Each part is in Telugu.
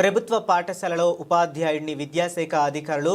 ప్రభుత్వ పాఠశాలలో ఉపాధ్యాయుడిని విద్యాశాఖ అధికారులు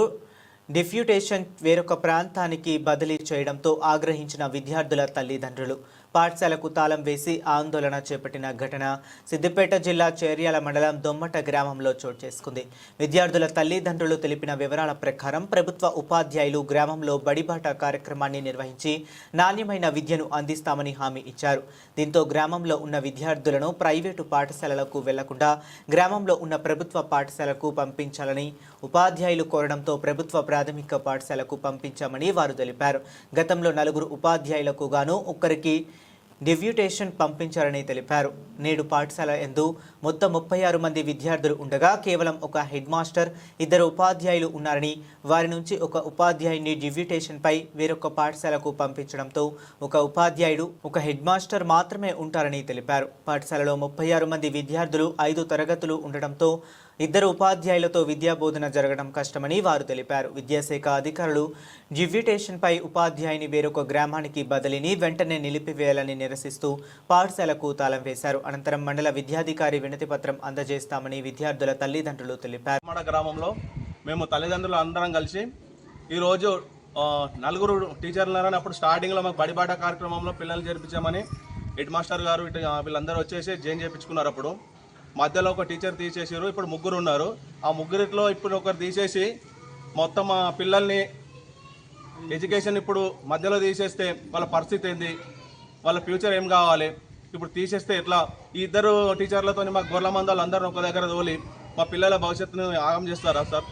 డిఫ్యూటేషన్ వేరొక ప్రాంతానికి బదిలీ చేయడంతో ఆగ్రహించిన విద్యార్థుల తల్లిదండ్రులు. పాఠశాలకు తాళం వేసి ఆందోళన చేపట్టిన ఘటన సిద్దిపేట జిల్లా చేర్యాల మండలం దొమ్మట గ్రామంలో చోటు చేసుకుంది. విద్యార్థుల తల్లిదండ్రులు తెలిపిన వివరాల ప్రకారం ప్రభుత్వ ఉపాధ్యాయులు గ్రామంలో బడిబాట కార్యక్రమాన్ని నిర్వహించి నాణ్యమైన విద్యను అందిస్తామని హామీ ఇచ్చారు. దీంతో గ్రామంలో ఉన్న విద్యార్థులను ప్రైవేటు పాఠశాలలకు వెళ్ళకుండా గ్రామంలో ఉన్న ప్రభుత్వ పాఠశాలకు పంపించాలని ఉపాధ్యాయులు కోరడంతో ప్రభుత్వ ప్రాథమిక పాఠశాలకు పంపించామని వారు తెలిపారు. గతంలో నలుగురు ఉపాధ్యాయులకు గాను ఒక్కరికి డెప్యూటేషన్ పంపించారని తెలిపారు. నేడు పాఠశాల ఎందు మొత్తం ముప్పై ఆరు మంది విద్యార్థులు ఉండగా కేవలం ఒక హెడ్ మాస్టర్ ఇద్దరు ఉపాధ్యాయులు ఉన్నారని వారి నుంచి ఒక ఉపాధ్యాయుని డెప్యూటేషన్పై వేరొక పాఠశాలకు పంపించడంతో ఒక ఉపాధ్యాయుడు ఒక హెడ్ మాస్టర్ మాత్రమే ఉంటారని తెలిపారు. పాఠశాలలో ముప్పై ఆరు మంది విద్యార్థులు ఐదు తరగతులు ఉండడంతో ఇద్దరు ఉపాధ్యాయులతో విద్యా బోధన జరగడం కష్టమని వారు తెలిపారు. విద్యాశాఖ అధికారులు జివ్యుటేషన్పై ఉపాధ్యాయుని వేరొక గ్రామానికి బదిలీని వెంటనే నిలిపివేయాలని నిరసిస్తూ పాఠశాలకు తాళం వేశారు. అనంతరం మండల విద్యాధికారి వినతి పత్రం అందజేస్తామని విద్యార్థుల తల్లిదండ్రులు తెలిపారు. మన గ్రామంలో మేము తల్లిదండ్రులు అందరం కలిసి ఈరోజు నలుగురు టీచర్లు అప్పుడు స్టార్టింగ్లో మాకు బడిబాట కార్యక్రమంలో పిల్లలు చేర్పించామని హెడ్ మాస్టర్ గారు ఇటు వీళ్ళందరూ వచ్చేసి జైన్ చేయించుకున్నారు అప్పుడు. మధ్యలో ఒక టీచర్ తీసేసారు ఇప్పుడు ముగ్గురు ఉన్నారు ఆ ముగ్గురిలో ఇప్పుడు ఒకరు తీసేసి మొత్తం ఆ పిల్లల్ని ఎడ్యుకేషన్ ఇప్పుడు మధ్యలో తీసేస్తే వాళ్ళ పరిస్థితి ఏంది? వాళ్ళ ఫ్యూచర్ ఏం కావాలి? ఇప్పుడు తీసేస్తే ఎట్లా? ఈ ఇద్దరు టీచర్లతో మా గొర్రెల మందాలు అందరూ ఒక దగ్గర తోలి మా పిల్లల భవిష్యత్తును ఆగం చేస్తారా సార్?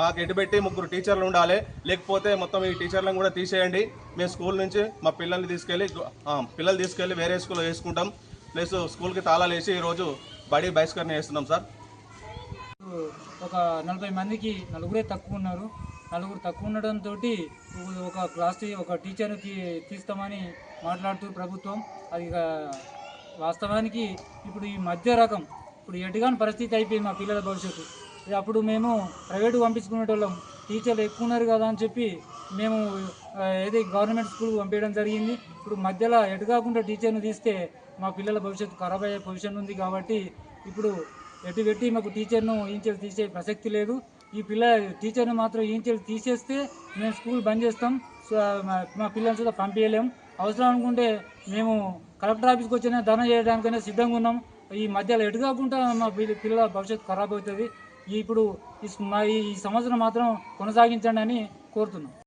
మాకు ఎటుపెట్టి ముగ్గురు టీచర్లు ఉండాలి? లేకపోతే మొత్తం ఈ టీచర్లను కూడా తీసేయండి. మేము స్కూల్ నుంచి మా పిల్లల్ని తీసుకెళ్ళి పిల్లలు తీసుకెళ్ళి వేరే స్కూల్లో వేసుకుంటాం. ప్లస్ స్కూల్కి తాళాలు వేసి ఈరోజు బడి బహిష్కరణ చేస్తున్నాం సార్. ఒక నలభై మందికి నలుగురే తక్కువ ఉన్నారు. నలుగురు తక్కువ ఉండడంతో ఒక క్లాస్ ఒక టీచర్కి తీస్తామని మాట్లాడుతూ ప్రభుత్వం. అది వాస్తవానికి ఇప్పుడు ఈ మధ్య రకం. ఇప్పుడు ఎటుగాని పరిస్థితి అయిపోయింది మా పిల్లల భవిష్యత్తు. అప్పుడు మేము ప్రైవేటు పంపించుకునేటోళ్ళం. టీచర్లు ఎక్కువ ఉన్నారు కదా అని చెప్పి మేము ఏదో గవర్నమెంట్ స్కూల్కి పంపించడం జరిగింది. ఇప్పుడు మధ్యలో ఎటు కాకుండా టీచర్ని తీస్తే మా పిల్లల భవిష్యత్తు ఖరాబ్ అయ్యే పొజిషన్ ఉంది కాబట్టి ఇప్పుడు ఎటు పెట్టి మాకు టీచర్ను ఈంచెలు తీసే ప్రసక్తి లేదు. ఈ పిల్ల టీచర్ని మాత్రం ఈంచెలు తీసేస్తే మేము స్కూల్ బంద్ చేస్తాం. సో, మా- పిల్లల్ని కూడా పంపించలేం. అవసరం అనుకుంటే మేము కలెక్టర్ ఆఫీస్కి వచ్చిన ధన చేయడానికైనా సిద్ధంగా ఉన్నాం. ఈ మధ్యలో ఎటు కాకుండా మా పిల్ల- పిల్లల భవిష్యత్తు ఖరాబ్ అవుతుంది. ఇప్పుడు ఈ మా ఈ సంవత్సరం మాత్రం కొనసాగించండి అని కోరుతున్నాం.